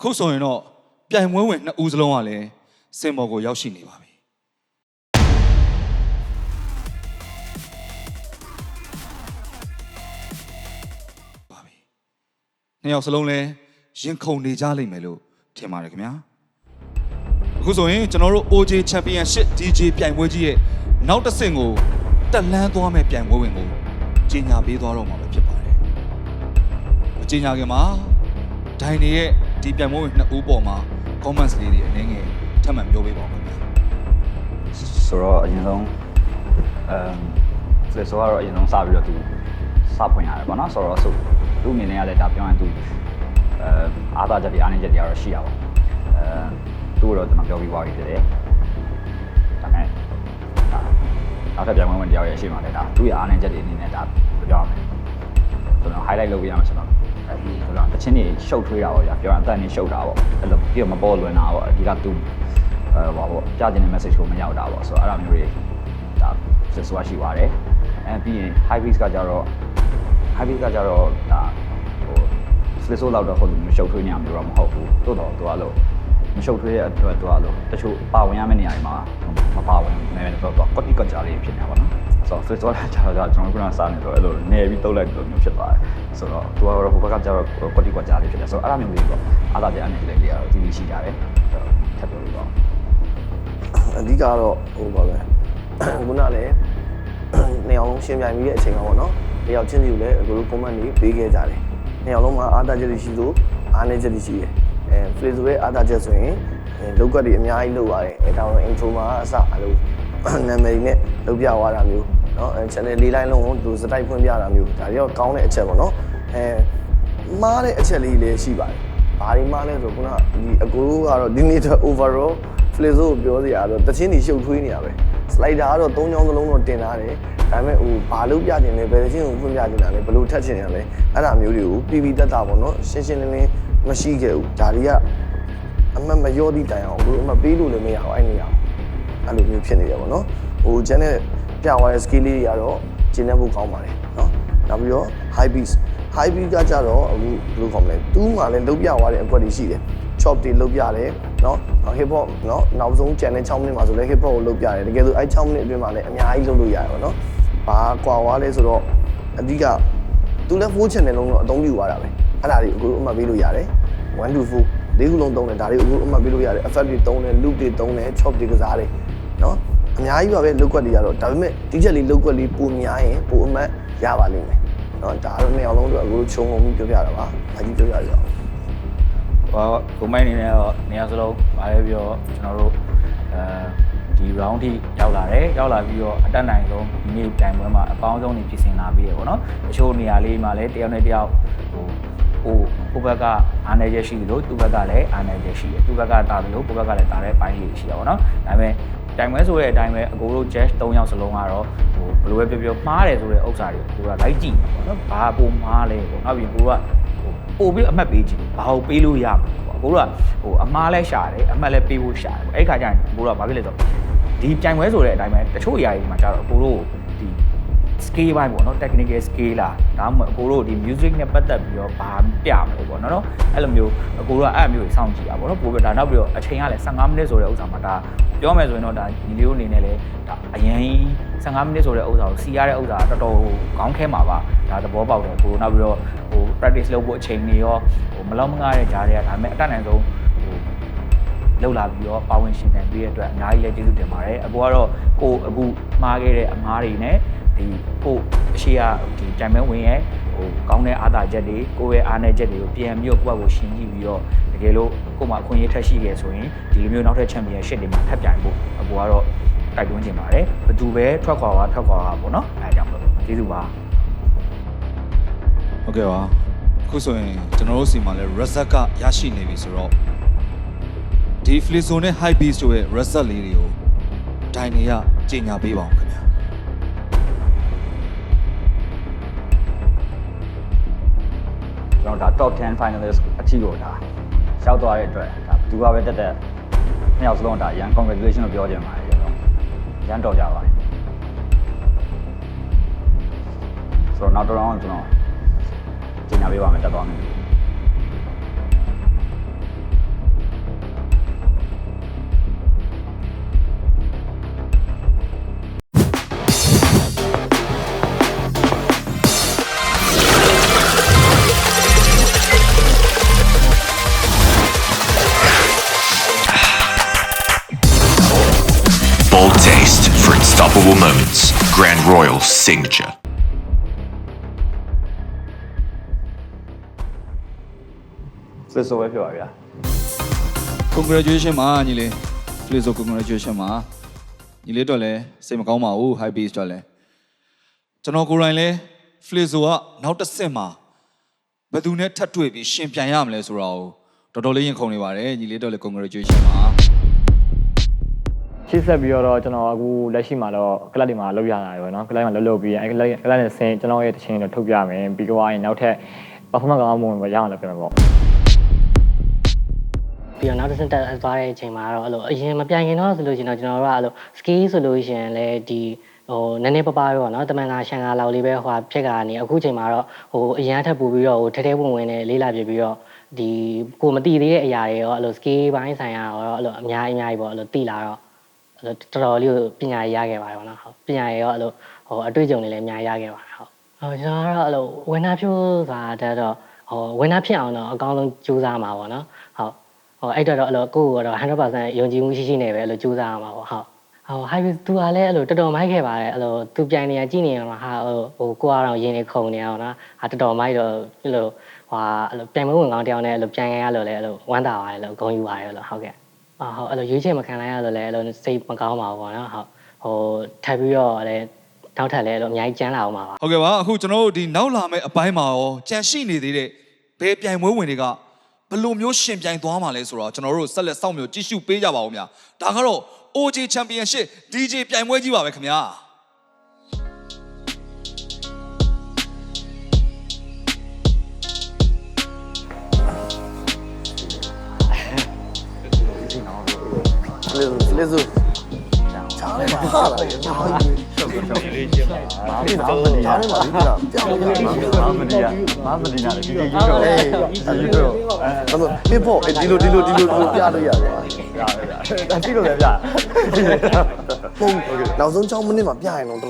အခုဆိုရင်တော့ပြိုင်ပွဲဝင်နှစ်ဦးစလုံးကလည်းစင်ဘော်ကိုရောက်ရှိနေပါပြီပါပြီနှစ်ယောက်စလုံးလည်းရင်ခုန်နေကြလိမ့်မယ်လို့ထင်ပါတယ်ခင်ဗျာအခုဆိုရင်ကျွန်တော်တို့ OJ Championship DJ ပြိုင်ပွဲကြီးရဲ့နောက်တစ်ဆင့်ကိုတက်လန်းသွားမဲ့ပြိုင်ပွဲဝင်ကိုကြီးညာပေးသွားတော့မှာပဲဖြစ်ပါတယ်မကြီးညာခင်မှာဒိုင်နေရဲ့ ဒီပြိုင်ပွဲဝင်နှစ်ဦးပေါ်မှာ comments လေးတွေအနေငယ်ထပ်မံပြောပေးပါဦးခင်ဗျာဆိုတော့အရင်ဆုံးအမ်ဆက်ဆိုတော့အရင်ဆုံးစပြီးတော့သူစဖွင့်ရတယ်ပေါ့နော်ဆိုတော့ဆိုသူ့အနေနဲ့ကလည်းဒါပြောရင်သူအဲအားသာချက်တွေအားနည်းချက်တွေကတော့ရှိရပါဘူးအဲသူ့ကိုတော့ကျွန်တော်ပြောပြီးသွားပြီဖြစ်တယ်ဒါနဲ့ဒါနောက်ထပ်ပြန်ဝင်ဝင်တယောက်ရဲ့အရှိမှလည်းဒါသူ့ရဲ့အားနည်းချက်တွေအနေနဲ့ဒါပြောရမယ်ကျွန်တော် highlight လုပ်ပြရမှာဆို တော့အဲဒီဆိုတော့တချင်းတွေရှုပ်ထွေးတာပေါ့ကြာပြောရင်အသက်နေရှုပ်တာပေါ့အဲ့လိုပြီးတော့မပေါ်လွင်တာပေါ့အဓိကသူအဲဟောပေါ့ကြားကျင်တဲ့ message ကိုမရောက်တာပေါ့ဆိုတော့အဲ့လိုမျိုးတွေဒါဆက်စွာရှိပါတယ်အဲပြီးရင် high beats ကကြတော့ high beats ကကြတော့ဒါဟို split soul လောက်တော့ဟိုလိုမျိုးရှုပ်ထွေးနေရမျိုးတော့မဟုတ်ဘူးတိုးတော့သူကလို့မရှုပ်ထွေးတဲ့အတွက်သူကလို့တချို့ပါဝင်ရမယ့်နေရာတွေမှာမပါဝင်နေတယ်တော့ကွက်တိကကြာလေးဖြစ်နေပါတော့ ဆိုတော့ split soul ကကြာတော့ကျွန်တော်ကစားနေတော့အဲ့လိုနေပြီးတုတ်လိုက်လို့မျိုးဖြစ်သွားတယ်ဆိုတော့သူကတော့ဟိုဘက်ကကြာတော့ကွက်တိကကြာလေးဖြစ်တယ်ဆိုတော့အဲ့လိုမျိုးလေးပေါ့အားသာတဲ့အနေနဲ့လေးတွေကတော့ဒီလိုရှိကြတယ်ထပ်ပြောလို့တော့အဓိကတော့ဟိုပါပဲခုနလည်းနေအောင်လုံးရှင်းပြမိတဲ့အချိန်ကပေါ့နော်တယောက်ချင်းစီကိုလည်းအခုလို comment တွေပေးခဲ့ကြတယ်နေအောင်လုံးမှာအားသာချက်တွေရှိလို့အားနည်းချက်တွေရှိတယ်အဲ free ဆိုရဲ့အားသာချက်ဆိုရင်လောက်ကတ်တွေအများကြီးလုပ်ရတယ်အဲဒါတော့ intro မှာအစအလို့နာမည်တွေနဲ့လုပ်ပြသွားတာမျိုး နော်အဲ channel လေးလိုင်းလုံးကိုသူစတိုက်ဖွင့်ပြတာမျိုးဒါတွေတော့ကောင်းတဲ့အချက်ပေါ့နော်အဲမားတဲ့အချက်လေးလည်းရှိပါတယ်ဘာဒီမားလဲဆိုခုနဒီအကူတို့ကတော့ဒီနေ့တော့ overall flip ကိုပြောစီရတော့တချင်းညီရှုပ်ထွေးနေတာပဲ slider ကတော့၃ချောင်းစလုံးတော့တင်ထားတယ်ဒါပေမဲ့ဟိုဘာလို့ပြတင်လဲဘယ်ချင်းကိုဖွင့်ပြတင်တာလဲဘယ်လိုထက်ချင်တာလဲအဲ့ဒါမျိုးတွေကိုပြပြတတ်တာပေါ့နော်ရှင်းရှင်းလင်းလင်းမရှိခဲ့ဘူးဒါတွေကအမှတ်မလျော့သည့်တိုင်အောင်ဘယ်လိုအမှတ်ပေးလို့လည်းမရအောင်အဲ့နေရာအဲ့လိုမျိုးဖြစ်နေရပေါ့နော်ဟို channel ပြသွားတဲ့ skill လေးတွေကတော့ကျင်းနေဖို့ကောင်းပါတယ်နော်နောက်ပြီးတော့ high beat high beat ကကြတော့အခုဘယ်လိုခေါ်မလဲတူးမှလည်းလုတ်ပြသွားတဲ့အကွက်တွေရှိတယ် chop တွေလုတ်ပြတယ်နော် hip hop နော်နောက်ဆုံး channel 6မိနစ်မှာဆိုလဲ hip hop ကိုလုတ်ပြတယ်တကယ်ဆိုအဲ6မိနစ်အတွင်းမှာလည်းအများကြီးလုတ်လို့ရတယ်ပေါ့နော်ဘာကွာသွားလဲဆိုတော့အဓိကသူလည်း4 channel လုံးတော့အသုံးပြုသွားတာပဲအဲ့ဒါတွေအခုအမှတ်ပေးလို့ရတယ်1 to 4လေးခုလုံးသုံးတယ်ဒါတွေအခုအမှတ်ပေးလို့ရတယ် effect တွေသုံးတယ် loop တွေသုံးတယ် chop တွေကစားတယ်နော် အများကြီးပါပဲလုတ်ကွက်တွေကတော့ဒါပေမဲ့ဒီချက်လေးလုတ်ကွက်လေးပိုများရင်ပိုအမှတ်ရပါလိမ့်မယ်နော်ဒါတော့နှစ်ယောက်လုံးတော့အခုချုံငုံပြီးပြောပြတာပါအကြီးပြောပြရအောင်ဟောကိုမိုင်းအနေနဲ့တော့နေရာစလုံးဗာလဲပြီးတော့ကျွန်တော်တို့အဲဒီ round ထိရောက်လာတယ်ရောက်လာပြီးတော့အတက်နိုင်ဆုံးဒီနေ့တိုင်ပွဲမှာအကောင်းဆုံးနေပြင်ဆင်လာပြီးရပေါ့နော်တချို့နေရာလေးမှာလည်းတယောက်နဲ့တယောက်ဟိုဟိုကိုဘက်ကအာနယ်ချက်ရှိလို့သူ့ဘက်ကလည်းအာနယ်ချက်ရှိတယ်သူ့ဘက်ကတာတယ်လို့ကိုဘက်ကလည်းတာတဲ့ပိုင်းလေးရှိရပါတော့ဒါပေမဲ့ တိုင်ပွဲဆိုတဲ့အတိုင်းပဲအကိုတို့ jazz 3ယောက်စလုံးကတော့ဟိုဘယ်လိုပဲပြောပြောမှားတယ်ဆိုတဲ့ဥစ္စာတွေကိုကလိုက်ကြည့်ပါတော့ဘာပုံမှားလဲပေါ့နောက်ပြီးကိုကဟိုပို့ပြီးအမှတ်ပေးကြည့်ဘာကိုပေးလို့ရမှာပေါ့အကိုတို့ကဟိုအမှားလဲရှာတယ်အမှတ်လဲပေးဖို့ရှာတယ်ပေါ့အဲ့ခါကျရင်အကိုတို့ကဘာဖြစ်လဲဆိုတော့ဒီပြိုင်ပွဲဆိုတဲ့အတိုင်းပဲတချို့အရာတွေမှာကျတော့အကိုတို့ဒီ scale ဘိုင်းပေါ့နော် technical scale လာဒါမှမဟုတ်အကိုတို့ဒီ music နဲ့ပတ်သက်ပြီးတော့ဘာပြမလို့ပေါ့နော်နော်အဲ့လိုမျိုးအကိုတို့ကအဲ့လိုမျိုးကြီးစောင့်ကြည့်တာပေါ့နော်ပို့ပြီးဒါနောက်ပြီးတော့အချိန်ကလည်း15မိနစ်ဆိုတဲ့ဥစ္စာမှာဒါပြောမယ်ဆိုရင်တော့ဒါညီလေးတို့အနေနဲ့လည်းဒါအရင်15မိနစ်ဆိုတဲ့ဥစ္စာကိုစီရတဲ့ဥစ္စာတော်တော်ကောင်းခဲမှာပါဒါသဘောပေါက်တယ်ကိုနောက်ပြီးတော့ဟို practice လုပ်ဖို့အချိန်တွေရောဟိုမလောက်မငားတဲ့ကြားတွေကဒါပေမဲ့အတတ်နိုင်ဆုံးဟိုလောက်လာပြီးတော့ပါဝင်ရှင်ခံပေးရတဲ့အတွက်အများကြီးလည်းကျေးဇူးတင်ပါတယ်အကူကတော့ကိုအခုမှားခဲ့တဲ့အမားတွေနဲ့ ဒီကိုအရှိရဒီတိုင်မဲဝင်ရဲ့ဟိုကောင်းတဲ့အားသာချက်တွေကိုယ့်ရဲ့အားနည်းချက်တွေကိုပြန်ပြီးတော့ကိုယ့်ဘက်ကိုရှင်းကြည့်ပြီးတော့တကယ်လို့ကိုယ်မှာအခွင့်အရေးထက်ရှိခဲ့ဆိုရင်ဒီလိုမျိုးနောက်ထပ်ချန်ပီယံရှစ်တွေမှာထပ်ပြိုင်ဖို့အကူကတော့တိုက်တွန်းချင်ပါတယ်ဘသူပဲထွက်ခွာသွားထွက်ခွာသွားပေါ့နော်အဲဒါကြောင့်မလို့ကျေးဇူးပါဟုတ်ကဲ့ပါအခုဆိုရင်ကျွန်တော်တို့စီမှာလည်း result ကရရှိနေပြီဆိုတော့ဒီ Flizzo နဲ့ High Beast တို့ရဲ့ result လေးတွေကိုဒိုင်နေရကြီးညာပေးပါအော ကျွန်တော်ဒါ top 10 finalist အထီကိုဒါရှောက်သွားတဲ့အတွက်ဒါဘယ်သူကပဲတက်တက်နှစ်ယောက်စလုံးဒါရန် congratulation လို့ပြောချင်ပါတယ်ကျွန်တော်ရန်တော်ကြပါတယ်ဆိုတော့နောက်တော့ကျွန်တော်ကျင်ညာပေးပါမယ်တက်သွားမယ် unstoppable moments. Grand Royal Signature. ။စစ်ဆိုပဲဖြစ်ပါဗျာ congratulation ပါညီလေး please so congratulation ပါညီလေးတော့လည်းစိတ်မကောင်းပါဘူး high base တော့လည်းကျွန်တော်ကိုယ်တိုင်လည်း Flizo ကနောက်တစ်ဆင့်မှာဘယ်သူနဲ့ထပ်တွေ့ပြီးရှင်ပြန်ရမလဲဆိုတော့တော်တော်လေးရင်ခုန်နေပါတယ်ညီလေးတော့လည်း congratulation ပါ။ ရှေ့ဆက်ပြီးတော့ကျွန်တော်အခုလက်ရှိမှာတော့ကလပ်တွေမှာလောက်ရတာရောเนาะကလပ်မှာလှုပ်လှုပ်ပြီးအဲကလပ်ကလပ်နဲ့ဆင်းကျွန်တော်ရဲ့တခြင်းတော့ထုတ်ပြမယ်ပြီးတော့ရင်နောက်ထပ် performance ကောင်းမှုပဲရအောင်လုပ်ပြမယ်ပေါ့ ပြီးတော့နောက်တစ်ဆင့်တက်သွားတဲ့အချိန်မှာတော့အဲ့လိုအရင်မပြိုင်ခင်တော့ဆိုလို့ရှိရင်တော့ကျွန်တော်တို့ကအဲ့လို ski ဆိုလို့ရှိရင်လည်းဒီဟိုနည်းနည်းပပရောเนาะတမန်ကရှန်ကလောက်လေးပဲဟိုဖြစ်ကနေအခုချိန်မှာတော့ဟိုအရင်ထပ်ပူပြီးတော့ဟိုထဲထဲဝင်ဝင်နဲ့လေးလာပြပြီးတော့ဒီကိုမတိသေးတဲ့အရာတွေရောအဲ့လို ski ဘိုင်းဆိုင်ရာရောအဲ့လိုအများကြီးအများကြီးပေါ့အဲ့လိုတိလာတော့အဲ့လို တော်တော်လေးကိုပညာရရခဲ့ပါတယ်ပေါ့နော်ဟုတ်ပညာရရောအဲ့လိုဟိုအတွေ့အကြုံတွေလည်းအများကြီးရခဲ့ပါတယ်ဟုတ်ဟိုကျွန်တော်ကတော့အဲ့လိုဝင်းနာဖြိုးဆိုတာတော့ဟိုဝင်းနာဖြစ်အောင်တော့အကောင်းဆုံးကြိုးစားမှာပေါ့နော်ဟုတ်ဟိုအဲ့တော့တော့အဲ့လိုကိုယ့်ကိုယ်ကတော့100%ယုံကြည်မှုရှိရှိနေပဲအဲ့လိုကြိုးစားရမှာပေါ့ဟုတ်ဟို high tu ကလည်းအဲ့လိုတော်တော်မိုက်ခဲ့ပါတယ်အဲ့လိုသူပြိုင်နေရကြည့်နေရမှာဟာဟိုဟိုကိုကတော့ရင်းနေခုံနေရအောင်နော်ဟာတော်တော်မိုက်တော့အဲ့လိုဟာအဲ့လိုပြိုင်ပွဲဝင်ကောင်းတယောက်နဲ့အဲ့လိုပြိုင်ရရလို့လည်းအဲ့လိုဝမ်းသာပါတယ်လို့ဂုဏ်ယူပါတယ်လို့ဟုတ်ကဲ့ အာဟုတ်အဲ့လိုရွေးချယ်မခံလိုက်ရလို့လည်းအဲ့လိုစိတ်မကောင်းပါဘူးပေါ့နော်ဟုတ်ဟိုထပ်ပြီးတော့လည်းနောက်ထပ်လည်းအဲ့လိုအများကြီးကြမ်းလာအောင်ပါပါဟုတ်ကဲ့ပါအခုကျွန်တော်တို့ဒီနောက်လာမယ့်အပိုင်းမှာရောကြံရှိနေသေးတဲ့ဘယ်ပြိုင်ပွဲဝင်တွေကဘယ်လိုမျိုးရှင်ပြိုင်သွားမှာလဲဆိုတော့ကျွန်တော်တို့ဆက်လက်စောင့်မျှော်ကြည့်ရှုပေးကြပါဦးများဒါကတော့ OJ Championship DJ ပြိုင်ပွဲကြီးပါပဲခင်ဗျာ လစ်စုချားလိုက်ပါဟာလားချားလိုက်ဒီတော့ချားလိုက်ပါဒီကပြောင်းနေမှာမာမဒီယာမာမဒီနာဒီဒီကြီးတော့အေးအဲ့ဒါအဲ့ဒါပြဖို့ဒီလိုဒီလိုဒီလိုဒီလိုပြလို့ရတယ်ရတယ်ရတယ်တိလို့လည်းဗျာပုံနောက်ဆုံး6မိနစ်မှာပြရင်တော့